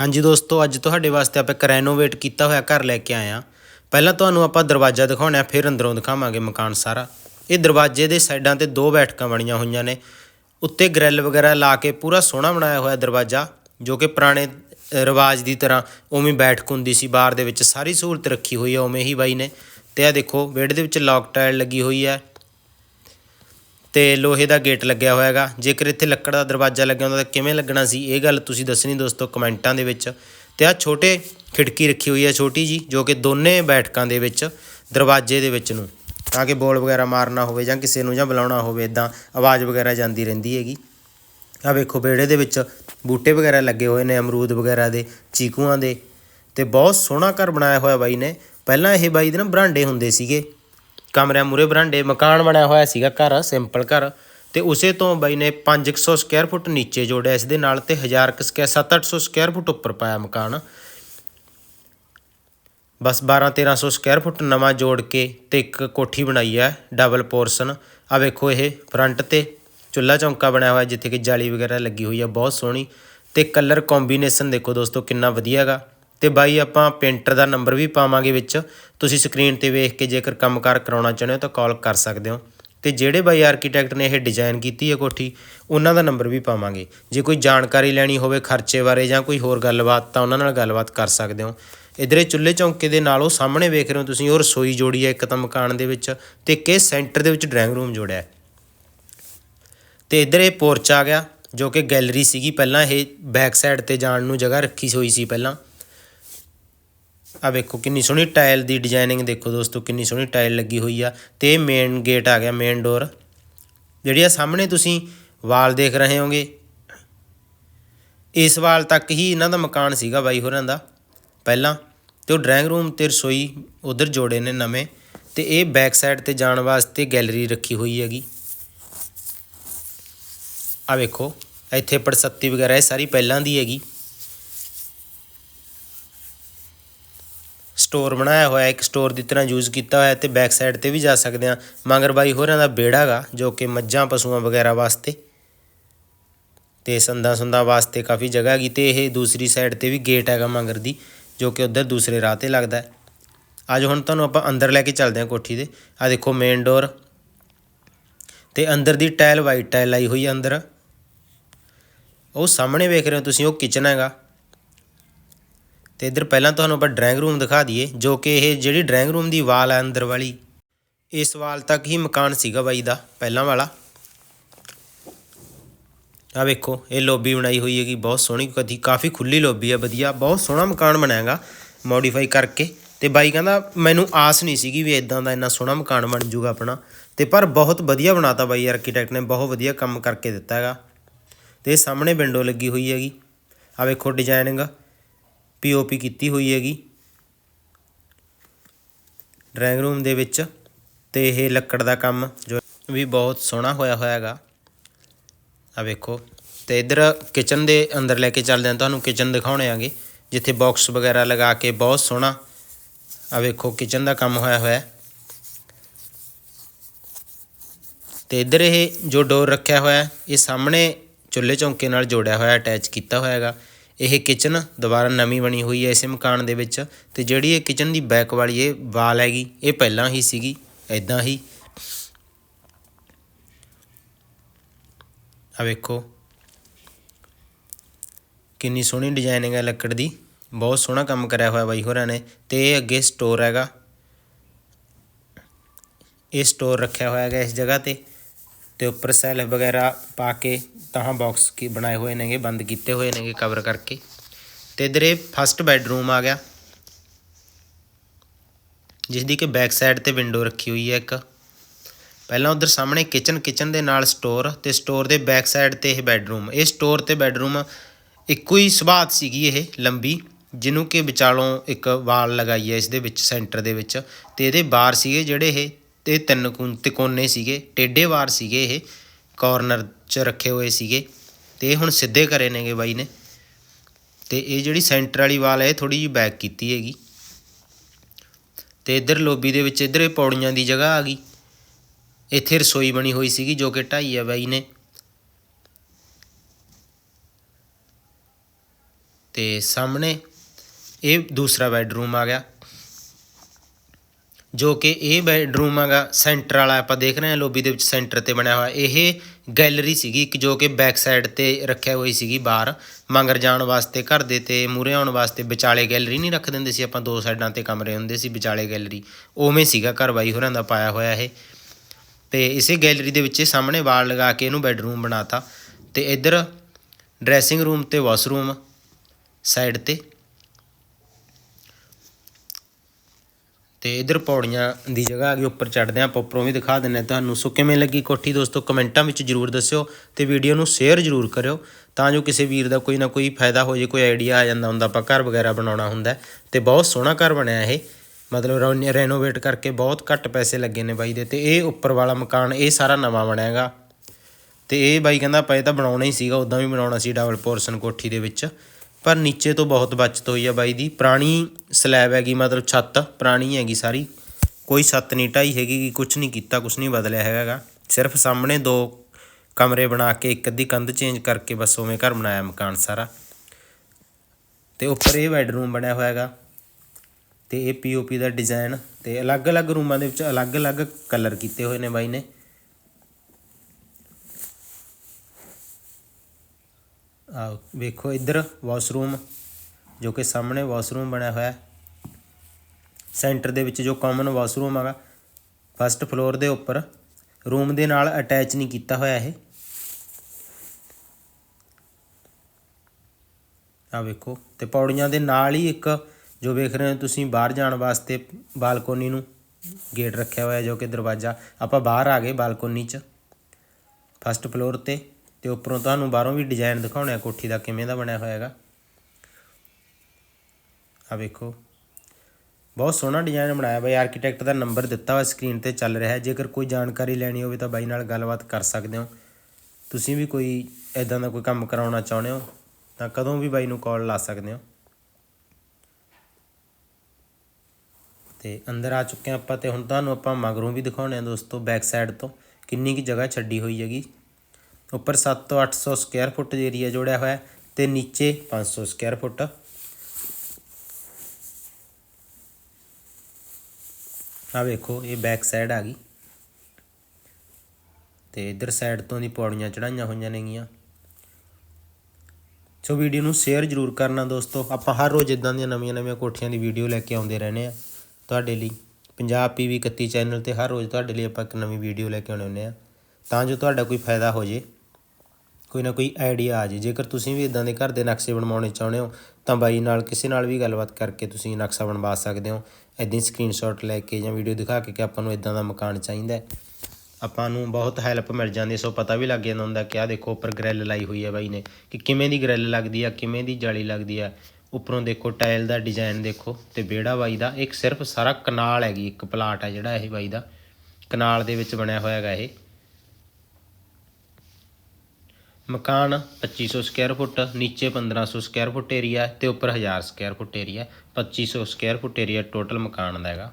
ਹਾਂਜੀ ਦੋਸਤੋ, ਅੱਜ ਤੁਹਾਡੇ ਵਾਸਤੇ ਆਪਾਂ ਇੱਕ ਰੈਨੋਵੇਟ ਕੀਤਾ ਹੋਇਆ ਘਰ ਲੈ ਕੇ ਆਏ ਹਾਂ। ਪਹਿਲਾਂ ਤੁਹਾਨੂੰ ਆਪਾਂ ਦਰਵਾਜ਼ਾ ਦਿਖਾਉਣਾ, ਫਿਰ ਅੰਦਰੋਂ ਦਿਖਾਵਾਂਗੇ ਮਕਾਨ ਸਾਰਾ। ਇਹ ਦਰਵਾਜ਼ੇ ਦੇ ਸਾਈਡਾਂ ਤੇ ਦੋ ਬੈਠਕਾਂ ਬਣੀਆਂ ਹੋਈਆਂ ਨੇ। ਉੱਤੇ ਗ੍ਰਿਲ ਵਗੈਰਾ ਲਾ ਕੇ ਪੂਰਾ ਸੋਹਣਾ ਬਣਾਇਆ ਹੋਇਆ ਦਰਵਾਜ਼ਾ, ਜੋ ਕਿ ਪੁਰਾਣੇ ਰਿਵਾਜ ਦੀ ਤਰ੍ਹਾਂ ਉਵੇਂ ਬੈਠਕ ਹੁੰਦੀ ਸੀ, ਬਾਹਰ ਦੇ ਵਿੱਚ ਸਾਰੀ ਸਹੂਲਤ ਰੱਖੀ ਹੋਈ ਹੈ ਉਵੇਂ ਹੀ ਬਾਈ ਨੇ। ਤੇ ਆ ਦੇਖੋ ਵਿਹੜੇ ਦੇ ਵਿੱਚ ਲੌਕ ਟਾਇਲ ਲੱਗੀ ਹੋਈ ਹੈ। ਤੇ ਲੋਹੇ ਦਾ ਗੇਟ ਲੱਗਿਆ ਹੋਇਆ ਹੈਗਾ। ਜੇਕਰ ਇੱਥੇ ਲੱਕੜ ਦਾ ਦਰਵਾਜ਼ਾ ਲੱਗਿਆ ਹੁੰਦਾ ਤਾਂ ਕਿਵੇਂ ਲੱਗਣਾ ਸੀ? ਇਹ ਗੱਲ ਤੁਸੀਂ ਦੱਸਣੀ ਦੋਸਤੋ ਕਮੈਂਟਾਂ ਦੇ ਵਿੱਚ। ਤੇ ਆ ਛੋਟੇ ਖਿੜਕੀ ਰੱਖੀ ਹੋਈ ਹੈ ਛੋਟੀ ਜੀ, ਜੋ ਕਿ ਦੋਨੇ ਬੈਠਕਾਂ ਦੇ ਵਿੱਚ, ਦਰਵਾਜ਼ੇ ਦੇ ਵਿੱਚ ਨੂੰ। ਤਾਂ ਕਿ ਬੋਲ ਵਗੈਰਾ ਮਾਰਨਾ ਹੋਵੇ ਜਾਂ ਕਿਸੇ ਨੂੰ ਜਾਂ ਬੁਲਾਉਣਾ ਹੋਵੇ ਇਦਾਂ ਆਵਾਜ਼ ਵਗੈਰਾ ਜਾਂਦੀ ਰਹਿੰਦੀ ਹੈਗੀ। ਆ ਵੇਖੋ, ਵਿਹੜੇ ਦੇ ਵਿੱਚ ਬੂਟੇ ਵਗੈਰਾ ਲੱਗੇ ਹੋਏ ਨੇ, ਅਮਰੂਦ ਵਗੈਰਾ ਦੇ, ਚੀਕੂਆਂ ਦੇ। ਤੇ ਬਹੁਤ ਸੋਹਣਾ ਘਰ ਬਣਾਇਆ ਹੋਇਆ ਬਾਈ ਨੇ। ਪਹਿਲਾਂ ਇਹ ਬਾਈ ਦੇ ਨਾ ਬਰਾਂਡੇ ਹੁੰਦੇ ਸੀਗੇ। ਕਮਰਿਆਂ ਮੂਰੇ ਬਰਾਂਡੇ, ਮਕਾਨ ਬਣਿਆ ਹੋਇਆ ਸੀਗਾ ਘਰ ਸਿੰਪਲ ਘਰ। ਤੇ ਉਸੇ ਤੋਂ ਬਾਈ ਨੇ 500 ਸਕੁਅਰ ਫੁੱਟ ਨੀਚੇ ਜੋੜਿਆ ਇਸ ਦੇ ਨਾਲ ਤੇ 1000 ਕੁ ਸਕੁਅਰ 7-800 ਸਕੁਅਰ ਫੁੱਟ ਉੱਪਰ ਪਾਇਆ ਮਕਾਨ। ਬਸ 12-1300 ਸਕੁਅਰ ਫੁੱਟ ਨਵਾਂ ਜੋੜ ਕੇ ਤੇ ਇੱਕ ਕੋਠੀ ਬਣਾਈ ਹੈ ਡਬਲ ਪੋਰਸ਼ਨ ਆ ਵੇਖੋ ਇਹ ਫਰੰਟ ਤੇ ਚੁੱਲਾ ਚੌਂਕਾ ਬਣਿਆ ਹੋਇਆ, ਜਿੱਥੇ ਕਿ ਜਾਲੀ ਵਗੈਰਾ ਲੱਗੀ ਹੋਈ ਹੈ ਬਹੁਤ ਸੋਹਣੀ। ਤੇ ਕਲਰ ਕੰਬੀਨੇਸ਼ਨ ਦੇਖੋ ਦੋਸਤੋ, ਕਿੰਨਾ ਵਧੀਆ ਹੈਗਾ। ਤੇ ਬਾਈ ਆਪਾਂ ਪੇਂਟਰ ਦਾ ਨੰਬਰ ਵੀ ਪਾਵਾਂਗੇ ਵਿੱਚ। ਤੁਸੀਂ ਸਕਰੀਨ ਤੇ ਵੇਖ ਕੇ ਜੇਕਰ ਕੰਮਕਾਰ ਕਰਾਉਣਾ ਚਾਹੁੰਦੇ ਹੋ ਤਾਂ ਕਾਲ ਕਰ ਸਕਦੇ ਹੋ। ਤੇ ਜਿਹੜੇ ਬਾਈ ਆਰਕੀਟੈਕਟ ਨੇ ਇਹ ਡਿਜ਼ਾਈਨ ਕੀਤੀ ਹੈ ਕੋਠੀ, ਉਹਨਾਂ ਦਾ ਨੰਬਰ ਵੀ ਪਾਵਾਂਗੇ। ਜੇ ਕੋਈ ਜਾਣਕਾਰੀ ਲੈਣੀ ਹੋਵੇ ਖਰਚੇ ਬਾਰੇ ਜਾਂ ਕੋਈ ਹੋਰ ਗੱਲਬਾਤ ਤਾਂ ਉਹਨਾਂ ਨਾਲ ਗੱਲਬਾਤ ਕਰ ਸਕਦੇ ਹੋ। ਇਧਰੇ ਚੁੱਲ੍ਹੇ ਚੌਂਕੇ ਦੇ ਨਾਲ ਉਹ ਸਾਹਮਣੇ ਵੇਖ ਰਹੇ ਹੋ ਤੁਸੀਂ, ਉਹ ਰਸੋਈ ਜੋੜੀ ਹੈ ਇੱਕ ਤਾਂ ਮਕਾਨ ਦੇ ਵਿੱਚ ਤੇ ਇੱਕ ਇਹ ਸੈਂਟਰ ਦੇ ਵਿੱਚ ਡਰਾਇੰਗ ਰੂਮ ਜੋੜਿਆ ਹੈ। ਤੇ ਇਧਰ ਇਹ ਪੋਰਚ ਆ ਗਿਆ, ਜੋ ਕਿ ਗੈਲਰੀ ਸੀਗੀ। ਪਹਿਲਾਂ ਇਹ ਬੈਕ ਸਾਈਡ ਤੇ ਜਾਣ ਨੂੰ ਜਗ੍ਹਾ ਰੱਖੀ ਹੋਈ ਸੀ ਪਹਿਲਾਂ। ਆ ਵੇਖੋ, ਕਿੰਨੀ ਸੋਹਣੀ ਟਾਇਲ ਦੀ ਡਿਜ਼ਾਈਨਿੰਗ ਦੇਖੋ ਦੋਸਤੋ, ਕਿੰਨੀ ਸੋਹਣੀ ਟਾਇਲ ਲੱਗੀ ਹੋਈ ਆ। ਤੇ ਇਹ ਮੇਨ ਗੇਟ ਆ ਗਿਆ ਮੇਨ ਡੋਰ ਜਿਹੜੀ ਆ ਸਾਹਮਣੇ ਤੁਸੀਂ ਵਾਲ ਦੇਖ ਰਹੇ ਹੋਗੇ, ਇਸ ਵਾਲ ਤੱਕ ਹੀ ਇਹਨਾਂ ਦਾ ਮਕਾਨ ਸੀਗਾ ਬਾਈ ਹੋਰਾਂ ਦਾ ਪਹਿਲਾਂ। ਤੇ ਉਹ ਡਰਾਇੰਗ ਰੂਮ ਤੇ ਰਸੋਈ ਉਧਰ ਜੋੜੇ ਨੇ ਨਵੇਂ। ਤੇ ਇਹ ਬੈਕ ਸਾਈਡ ਤੇ ਜਾਣ ਵਾਸਤੇ ਗੈਲਰੀ ਰੱਖੀ ਹੋਈ ਹੈਗੀ। ਆ ਵੇਖੋ, ਇੱਥੇ ਪੜਸੱਤੀ ਵਗੈਰਾ ਇਹ ਸਾਰੀ ਪਹਿਲਾਂ ਦੀ ਹੈਗੀ। ਸਟੋਰ ਬਣਾਇਆ ਹੋਇਆ ਇੱਕ ਸਟੋਰ ਦੀ ਤਰ੍ਹਾਂ ਯੂਜ਼ ਕੀਤਾ ਹੋਇਆ ਤੇ ਬੈਕ ਸਾਈਡ ਤੇ ਵੀ ਜਾ ਸਕਦੇ ਆ ਮਗਰ ਬਾਈ ਹੋਰਾਂ ਦਾ ਬੇੜਾ ਗਾ, ਜੋ ਕਿ ਮੱਝਾਂ, ਪਸ਼ੂਆਂ ਵਗੈਰਾ ਵਾਸਤੇ। ਤੇ ਸੰਦਾਂ ਸੁੰਦਾਂ ਵਾਸਤੇ ਕਾਫੀ ਜਗ੍ਹਾ ਹੈਗੀ ਤੇ ਇਹ ਦੂਸਰੀ ਸਾਈਡ ਤੇ ਵੀ ਗੇਟ ਹੈਗਾ ਮਗਰ ਦੀ, ਜੋ ਕਿ ਉਧਰ ਦੂਸਰੇ ਰਾਹ ਤੇ ਲੱਗਦਾ ਹੈ। ਅੱਜ ਹੁਣ ਤੁਹਾਨੂੰ ਆਪਾਂ ਅੰਦਰ ਲੈ ਕੇ ਚੱਲਦੇ ਹਾਂ ਕੋਠੀ ਦੇ। ਆ ਦੇਖੋ ਮੇਨ ਡੋਰ ਤੇ ਅੰਦਰ ਦੀ ਟਾਇਲ ਵਾਈਟ ਟਾਇਲ ਲਾਈ ਹੋਈ ਅੰਦਰ। ਉਹ ਸਾਹਮਣੇ ਵੇਖ ਰਹੇ ਹੋ ਤੁਸੀਂ, ਉਹ ਕਿਚਨ ਹੈਗਾ। ਤੇ ਇੱਧਰ ਪਹਿਲਾਂ ਤੁਹਾਨੂੰ ਆਪਾਂ ਡਰਾਇੰਗ ਰੂਮ ਦਿਖਾ ਦਈਏ, ਜੋ ਕਿ ਇਹ ਜਿਹੜੀ ਡਰਾਇੰਗ ਰੂਮ ਦੀ ਵਾਲ ਹੈ ਅੰਦਰ ਵਾਲੀ, ਇਸ ਵਾਲ ਤੱਕ ਹੀ ਮਕਾਨ ਸੀਗਾ ਬਾਈ ਦਾ, ਪਹਿਲਾਂ ਵਾਲਾ। ਆ ਵੇਖੋ, ਇਹ ਲੋਬੀ ਬਣਾਈ ਹੋਈ ਹੈਗੀ, ਬਹੁਤ ਸੋਹਣੀ ਕਦੀ, ਕਾਫੀ ਖੁੱਲੀ ਲੋਬੀ ਹੈ ਵਧੀਆ, ਬਹੁਤ ਸੋਹਣਾ ਮਕਾਨ ਬਣਾਇਆਗਾ ਮੋਡੀਫਾਈ ਕਰਕੇ। ਤੇ ਬਾਈ ਕਹਿੰਦਾ, ਮੈਨੂੰ ਆਸ ਨਹੀਂ ਸੀਗੀ ਵੀ ਇਦਾਂ ਦਾ ਇੰਨਾ ਸੋਹਣਾ ਮਕਾਨ ਬਣ ਜੂਗਾ ਆਪਣਾ। ਤੇ ਪਰ ਬਹੁਤ ਵਧੀਆ ਬਣਾਤਾ ਬਾਈ ਆਰਕੀਟੈਕਟ ਨੇ, ਬਹੁਤ ਵਧੀਆ ਕੰਮ ਕਰਕੇ ਦਿੱਤਾ ਹੈਗਾ। ਤੇ ਸਾਹਮਣੇ ਵਿੰਡੋ ਲੱਗੀ ਹੋਈ ਹੈਗੀ। ਆ ਵੇਖੋ ਡਿਜ਼ਾਈਨਿੰਗ ਪੀਓਪੀ ਕੀਤੀ ਹੋਈ ਹੈਗੀ। ਡਰਾਇੰਗ ਰੂਮ ਦੇ ਵਿੱਚ ਤੇ ਇਹ ਲੱਕੜ ਦਾ ਕੰਮ ਜੋ ਵੀ ਬਹੁਤ ਸੋਹਣਾ ਹੋਇਆ ਹੋਇਆ ਹੈਗਾ। ਆ ਵੇਖੋ। ਤੇ ਇਧਰ ਕਿਚਨ ਦੇ ਅੰਦਰ ਲੈ ਕੇ ਚੱਲਦੇ ਹਾਂ, ਤੁਹਾਨੂੰ ਕਿਚਨ ਦਿਖਾਉਣੇ ਆਗੇ। ਜਿੱਥੇ ਬਾਕਸ ਵਗੈਰਾ ਲਗਾ ਕੇ ਬਹੁਤ ਸੋਹਣਾ ਆ ਵੇਖੋ ਕਿਚਨ ਦਾ ਕੰਮ ਹੋਇਆ ਹੋਇਆ। ਹੈ। ਤੇ ਇਧਰ ਇਹ ਜੋ ਡੋਰ ਰੱਖਿਆ ਹੋਇਆ, ਇਹ ਸਾਹਮਣੇ ਚੁੱਲ੍ਹੇ ਚੌਂਕੇ ਨਾਲ ਜੋੜਿਆ ਹੋਇਆ ਅਟੈਚ ਕੀਤਾ ਹੋਇਆ ਹੈਗਾ। ਇਹ ਕਿਚਨ ਦੁਬਾਰਾ ਨਵੀਂ ਬਣੀ ਹੋਈ ਹੈ ਇਸੇ ਮਕਾਨ ਦੇ ਵਿੱਚ ਤੇ ਜਿਹੜੀ ਇਹ ਕਿਚਨ ਦੀ ਬੈਕ ਵਾਲੀ ਇਹ ਵਾਲ ਹੈਗੀ, ਇਹ ਪਹਿਲਾਂ ਹੀ ਸੀਗੀ ਐਦਾਂ ਹੀ। ਆ ਵੇਖੋ। ਕਿੰਨੀ ਸੋਹਣੀ ਡਿਜ਼ਾਈਨਿੰਗ ਹੈ ਲੱਕੜ ਦੀ। ਬਹੁਤ ਸੋਹਣਾ ਕੰਮ ਕਰਿਆ ਹੋਇਆ ਬਾਈ ਹੋਰਾਂ ਨੇ ਤੇ ਇਹ ਅੱਗੇ ਸਟੋਰ ਹੈਗਾ। ਇਹ ਸਟੋਰ ਰੱਖਿਆ ਹੋਇਆ ਹੈਗਾ ਇਸ ਜਗ੍ਹਾ ਤੇ। ਤੇ ਉੱਪਰ ਸੈਲਫ ਵਗੈਰਾ ਪਾ ਕੇ ਤਾਂ ਬਾਕਸ ਕੀ ਬਣਾਏ ਹੋਏ ਨੇਗੇ, ਬੰਦ ਕੀਤੇ ਹੋਏ ਨੇਗੇ ਕਵਰ ਕਰਕੇ। ਤੇ ਇਧਰ ਇਹ ਫਸਟ ਬੈਡਰੂਮ ਆ ਗਿਆ। ਜਿਸ ਦੀ ਕਿ ਬੈਕ ਸਾਈਡ ਤੇ ਵਿੰਡੋ ਰੱਖੀ ਹੋਈ ਹੈ ਇੱਕ। ਪਹਿਲਾਂ ਉਧਰ ਸਾਹਮਣੇ ਕਿਚਨ ਕਿਚਨ ਦੇ ਨਾਲ ਸਟੋਰ ਤੇ ਸਟੋਰ ਦੇ ਬੈਕ ਸਾਈਡ ਤੇ ਇਹ ਬੈਡਰੂਮ ਇਹ ਸਟੋਰ ਤੇ ਬੈਡਰੂਮ ਇੱਕੋ ਹੀ ਸਬਾਤ ਸੀਗੀ ਇਹ ਲੰਬੀ, ਜਿਹਨੂੰ ਕਿ ਵਿਚਾਲੋਂ ਇੱਕ ਵਾਲ ਲਗਾਈ ਹੈ ਇਸ ਦੇ ਵਿੱਚ ਸੈਂਟਰ ਦੇ ਵਿੱਚ। ਤੇ ਇਹਦੇ ਬਾਰ ਸੀਗੇ ਜਿਹੜੇ ਇਹ ਤੇ ਤਿੰਨ ਕੁ, ਤਿਕੋਨੇ ਸੀਗੇ ਟੇਡੇ ਵਾਰ ਸੀਗੇ ਇਹ ਕਾਰਨਰ 'ਚ ਰੱਖੇ ਹੋਏ ਸੀਗੇ ਤੇ ਇਹ ਹੁਣ ਸਿੱਧੇ ਕਰੇ ਨੇਗੇ ਬਾਈ ਨੇ। ਤੇ ਇਹ ਜਿਹੜੀ ਸੈਂਟਰ ਵਾਲੀ ਵਾਲ ਹੈ ਥੋੜੀ ਜਿਹੀ ਬੈਕ ਕੀਤੀ ਹੈਗੀ। ਤੇ ਇੱਧਰ ਲੋਬੀ ਦੇ ਵਿੱਚ ਇੱਧਰ ਇਹ ਪੌੜੀਆਂ ਦੀ ਜਗ੍ਹਾ ਆ ਗਈ। ਇੱਥੇ ਰਸੋਈ ਬਣੀ ਹੋਈ ਸੀਗੀ ਜੋ ਕਿ ਢਾਈ ਆ ਬਾਈ ਨੇ। ਤੇ ਸਾਹਮਣੇ ਇਹ ਦੂਸਰਾ ਬੈੱਡਰੂਮ ਆ ਗਿਆ। ਜੋ ਕਿ ਇਹ ਬੈਡਰੂਮ ਹੈਗਾ ਸੈਂਟਰ ਵਾਲਾ ਆਪਾਂ ਦੇਖ ਰਹੇ ਹਾਂ ਲੋਬੀ ਦੇ ਵਿੱਚ ਸੈਂਟਰ ਤੇ ਬਣਿਆ ਹੋਇਆ। ਇਹ ਗੈਲਰੀ ਸੀਗੀ, ਇੱਕ ਜੋ ਕਿ ਬੈਕ ਸਾਈਡ ਤੇ ਰੱਖਿਆ ਹੋਈ ਸੀਗੀ ਬਾਹਰ। ਮੰਗਰ ਜਾਣ ਵਾਸਤੇ ਘਰ ਦੇ ਤੇ ਮੂਰੇ ਆਉਣ ਵਾਸਤੇ ਵਿਚਾਲੇ ਗੈਲਰੀ ਨਹੀਂ ਰੱਖ ਦਿੰਦੇ ਸੀ। ਆਪਾਂ ਦੋ ਸਾਈਡਾਂ ਤੇ ਕਮਰੇ ਹੁੰਦੇ ਸੀ ਵਿਚਾਲੇ ਗੈਲਰੀ ਉਵੇਂ ਸੀਗਾ ਘਰ ਬਾਈ ਹੋਰਾਂ ਦਾ ਪਾਇਆ ਹੋਇਆ ਇਹ। ਤੇ ਇਸੇ ਗੈਲਰੀ ਦੇ ਵਿੱਚ ਇਹ ਸਾਹਮਣੇ ਵਾਲ ਲਗਾ ਕੇ ਇਹਨੂੰ ਬੈੱਡਰੂਮ ਬਣਾਤਾ। ਤੇ ਇੱਧਰ ਡਰੈਸਿੰਗ ਰੂਮ ਤੇ ਵਾਸ਼ਰੂਮ ਸਾਈਡ ਤੇ ਤੇ ਇਧਰ ਪੌੜੀਆਂ ਦੀ ਜਗ੍ਹਾ ਆ ਗਈ, ਉੱਪਰ ਚੜਦੇ ਆਪਾਂ ਉੱਪਰੋਂ ਵੀ ਦਿਖਾ ਦਿੰਨੇ ਤੁਹਾਨੂੰ। ਸੋ ਕਿਵੇਂ ਲੱਗੀ ਕੋਠੀ ਦੋਸਤੋ, ਕਮੈਂਟਾਂ ਵਿੱਚ ਜਰੂਰ ਦੱਸਿਓ ਤੇ ਵੀਡੀਓ ਨੂੰ ਸ਼ੇਅਰ ਜਰੂਰ ਕਰਿਓ ਤਾਂ ਜੋ ਕਿਸੇ ਵੀਰ ਦਾ ਕੋਈ ਨਾ ਕੋਈ ਫਾਇਦਾ ਹੋ ਜੇ, ਕੋਈ ਆਈਡੀਆ ਆ ਜਾਂਦਾ ਹੁੰਦਾ, ਆਪਾਂ ਘਰ ਵਗੈਰਾ ਬਣਾਉਣਾ ਹੁੰਦਾ ਹੈ। ਤੇ ਬਹੁਤ ਸੋਹਣਾ ਘਰ ਬਣਿਆ ਇਹ। ਮਤਲਬ ਰੈਨੋਵੇਟ ਕਰਕੇ ਬਹੁਤ ਘੱਟ ਪੈਸੇ ਲੱਗੇ ਨੇ ਬਾਈ ਦੇ ਤੇ ਇਹ ਉੱਪਰ ਵਾਲਾ ਮਕਾਨ, ਇਹ ਸਾਰਾ ਨਵਾਂ ਬਣਿਆ ਹੈਗਾ। ਤੇ ਇਹ ਬਾਈ ਕਹਿੰਦਾ ਪਏ ਤਾਂ ਬਣਾਉਣਾ ਹੀ ਸੀਗਾ ਉਦਾਂ ਵੀ ਬਣਾਉਣਾ ਸੀ ਡਬਲ ਪੋਰਸ਼ਨ ਕੋਠੀ ਦੇ ਵਿੱਚ। ਪਰ ਨੀਚੇ ਤੋਂ ਬਹੁਤ ਬਚਤ ਹੋਈ ਆ ਬਾਈ ਦੀ। ਪੁਰਾਣੀ ਸਲੈਬ ਹੈਗੀ ਮਤਲਬ ਛੱਤ ਪੁਰਾਣੀ ਹੈਗੀ ਸਾਰੀ। ਕੋਈ ਛੱਤ ਨਹੀਂ ਢਾਈ ਹੈਗੀ ਗੀ, ਕੁਛ ਨਹੀਂ ਕੀਤਾ ਕੁਛ ਨਹੀਂ ਬਦਲਿਆ ਹੈਗਾ। ਸਿਰਫ ਸਾਹਮਣੇ ਦੋ ਕਮਰੇ ਬਣਾ ਕੇ ਇੱਕ ਅੱਧੀ ਕੰਧ ਚੇਂਜ ਕਰਕੇ ਬਸ ਉਵੇਂ ਘਰ ਬਣਾਇਆ ਮਕਾਨ ਸਾਰਾ। ਤੇ ਉੱਪਰ ਇਹ ਬੈੱਡਰੂਮ ਬਣਿਆ ਹੋਇਆ ਹੈਗਾ। ਤੇ ਇਹ ਪੀਓਪੀ ਦਾ ਡਿਜ਼ਾਈਨ ਤੇ ਅਲੱਗ-ਅਲੱਗ ਰੂਮਾਂ ਦੇ ਵਿੱਚ ਅਲੱਗ-ਅਲੱਗ ਕਲਰ ਕੀਤੇ ਹੋਏ ਨੇ ਬਾਈ ਨੇ। ਆ, ਵੇਖੋ ਇੱਧਰ ਵਾਸ਼ਰੂਮ, ਜੋ ਕਿ ਸਾਹਮਣੇ ਵਾਸ਼ਰੂਮ ਬਣਿਆ ਹੋਇਆ ਹੈ। ਸੈਂਟਰ ਦੇ ਵਿੱਚ ਜੋ ਕਾਮਨ ਵਾਸ਼ਰੂਮ ਹੈਗਾ ਫਸਟ ਫਲੋਰ ਦੇ ਉੱਪਰ ਰੂਮ ਦੇ ਨਾਲ ਅਟੈਚ ਨਹੀਂ ਕੀਤਾ ਹੋਇਆ ਇਹ। ਆ ਵੇਖੋ, ਤੇ ਪੌੜੀਆਂ ਦੇ ਨਾਲ ਹੀ ਇੱਕ, ਜੋ ਵੇਖ ਰਹੇ ਹੋ ਤੁਸੀਂ ਬਾਹਰ ਜਾਣ ਵਾਸਤੇ ਬਾਲਕੋਨੀ ਨੂੰ ਗੇਟ ਰੱਖਿਆ ਹੋਇਆ ਜੋ ਕਿ ਦਰਵਾਜ਼ਾ, ਆਪਾਂ ਬਾਹਰ ਆ ਗਏ ਬਾਲਕੋਨੀ 'ਚ। ਫਸਟ ਫਲੋਰ ਤੇ ਤੇ ਉੱਪਰੋਂ ਤੁਹਾਨੂੰ ਬਾਹਰੋਂ ਵੀ ਡਿਜ਼ਾਈਨ ਦਿਖਾਉਣਾ ਹੈ ਕੋਠੀ ਦਾ ਕਿਵੇਂ ਦਾ ਬਣਿਆ ਹੋਇਆ ਹੈਗਾ। ਆ ਵੇਖੋ। ਬਹੁਤ ਸੋਹਣਾ ਡਿਜ਼ਾਈਨ ਬਣਾਇਆ ਬਈ ਆਰਕੀਟੈਕਟ ਦਾ ਨੰਬਰ ਦਿੱਤਾ ਹੋਇਆ ਸਕਰੀਨ ਤੇ ਚੱਲ ਰਿਹਾ ਹੈ। ਜੇਕਰ ਕੋਈ ਜਾਣਕਾਰੀ ਲੈਣੀ ਹੋਵੇ ਤਾਂ ਬਾਈ ਨਾਲ ਗੱਲਬਾਤ ਕਰ ਸਕਦੇ ਹੋ। ਤੁਸੀਂ ਵੀ ਕੋਈ ਐਦਾਂ ਦਾ ਕੋਈ ਕੰਮ ਕਰਾਉਣਾ ਚਾਹੁੰਦੇ ਹੋ, ਤਾਂ ਕਦੋਂ ਵੀ ਬਾਈ ਨੂੰ ਕਾਲ ਲਾ ਸਕਦੇ ਹੋ। ਤੇ ਅੰਦਰ ਆ ਚੁੱਕੇ ਹਾਂ ਆਪਾਂ ਤੇ ਹੁਣ ਤੁਹਾਨੂੰ ਆਪਾਂ ਮਗਰੋਂ ਵੀ ਦਿਖਾਉਣੇ ਆ ਦੋਸਤੋ ਬੈਕ ਸਾਈਡ ਤੋਂ। ਕਿੰਨੀ ਕੀ ਜਗ੍ਹਾ ਛੱਡੀ ਹੋਈ ਹੈਗੀ। ਉੱਪਰ 7 ਤੋਂ 800 ਸਕੁਅਰ ਫੁੱਟ ਏਰੀਆ ਜੋੜਿਆ ਹੋਇਆ ਹੈ ਤੇ ਨੀਚੇ 500 ਸਕੁਅਰ ਫੁੱਟ। ਆ ਵੇਖੋ, ਇਹ ਬੈਕ ਸਾਈਡ ਆ ਗਈ। ਤੇ ਇਧਰ ਸਾਈਡ ਤੋਂ ਦੀ ਪੌੜੀਆਂ ਚੜਾਈਆਂ ਹੋਈਆਂ ਨੇਗੀਆਂ। ਸੋ ਵੀਡੀਓ ਨੂੰ ਸ਼ੇਅਰ ਜ਼ਰੂਰ ਕਰਨਾ ਦੋਸਤੋ। ਆਪਾਂ ਹਰ ਰੋਜ਼ ਇਦਾਂ ਦੀਆਂ ਨਵੀਆਂ-ਨਵੀਆਂ ਕੋਠੀਆਂ ਦੀ ਵੀਡੀਓ ਲੈ ਕੇ ਆਉਂਦੇ ਰਹਿੰਦੇ ਆ ਤੁਹਾਡੇ ਲਈ ਪੰਜਾਬ ਪੀਵੀ 31 ਚੈਨਲ ਤੇ ਹਰ ਰੋਜ਼ ਤੁਹਾਡੇ ਲਈ ਆਪਾਂ ਇੱਕ ਨਵੀਂ ਵੀਡੀਓ ਲੈ ਕੇ ਆਉਂਦੇ ਹੁੰਦੇ ਆ ਤਾਂ ਜੋ ਤੁਹਾਡਾ ਕੋਈ ਫਾਇਦਾ ਹੋ ਜੇ। ਕੋਈ ਨਾ ਕੋਈ ਆਈਡੀਆ ਆ ਜੇ ਜੇਕਰ ਤੁਸੀਂ ਵੀ ਇਦਾਂ ਦੇ ਘਰ ਦੇ ਨਕਸ਼ੇ ਬਣਵਾਉਣੇ ਚਾਹੁੰਦੇ ਹੋ, ਤਾਂ ਬਾਈ ਨਾਲ, ਕਿਸੇ ਨਾਲ ਵੀ ਗੱਲਬਾਤ ਕਰਕੇ ਤੁਸੀਂ ਨਕਸ਼ਾ ਬਣਵਾ ਸਕਦੇ ਹੋ। ਇਦਾਂ ਸਕਰੀਨਸ਼ਾਟ ਲੈ ਕੇ ਜਾਂ ਵੀਡੀਓ ਦਿਖਾ ਕੇ ਕਿ ਆਪਾਂ ਨੂੰ ਇਦਾਂ ਦਾ ਮਕਾਨ ਚਾਹੀਦਾ ਆਪਾਂ ਨੂੰ ਬਹੁਤ ਹੈਲਪ ਮਿਲ ਜਾਂਦੀ ਸੋ ਪਤਾ ਵੀ ਲੱਗ ਜਾਂਦਾ ਹੁੰਦਾ ਕਿ ਆ ਦੇਖੋ, ਉੱਪਰ ਗ੍ਰਿਲ ਲਾਈ ਹੋਈ ਹੈ ਬਾਈ ਨੇ। ਕਿ ਕਿਵੇਂ ਦੀ ਗ੍ਰਿਲ ਲੱਗਦੀ ਆ, ਕਿਵੇਂ ਦੀ ਜਾਲੀ ਲੱਗਦੀ ਆ। ਉੱਪਰੋਂ ਦੇਖੋ ਟਾਇਲ ਦਾ ਡਿਜ਼ਾਈਨ ਦੇਖੋ ਤੇ ਵਿਹੜਾ ਬਾਈ ਦਾ। ਇੱਕ ਸਿਰਫ ਸਾਰਾ ਕਨਾਲ ਹੈਗੀ, ਇੱਕ ਪਲਾਟ ਹੈ ਜਿਹੜਾ ਇਹ ਬਾਈ ਦਾ। ਕਨਾਲ ਦੇ ਵਿੱਚ ਬਣਿਆ ਹੋਇਆ ਹੈਗਾ ਇਹ। ਮਕਾਨ 2500 ਸਕੁਅਰ ਫੁੱਟ ਨੀਚੇ 1500 ਸਕੁਅਰ ਫੁੱਟ ਏਰੀਆ ਤੇ ਉੱਪਰ 1000 square foot area 2500 square foot area total ਮਕਾਨ ਦਾ ਹੈਗਾ।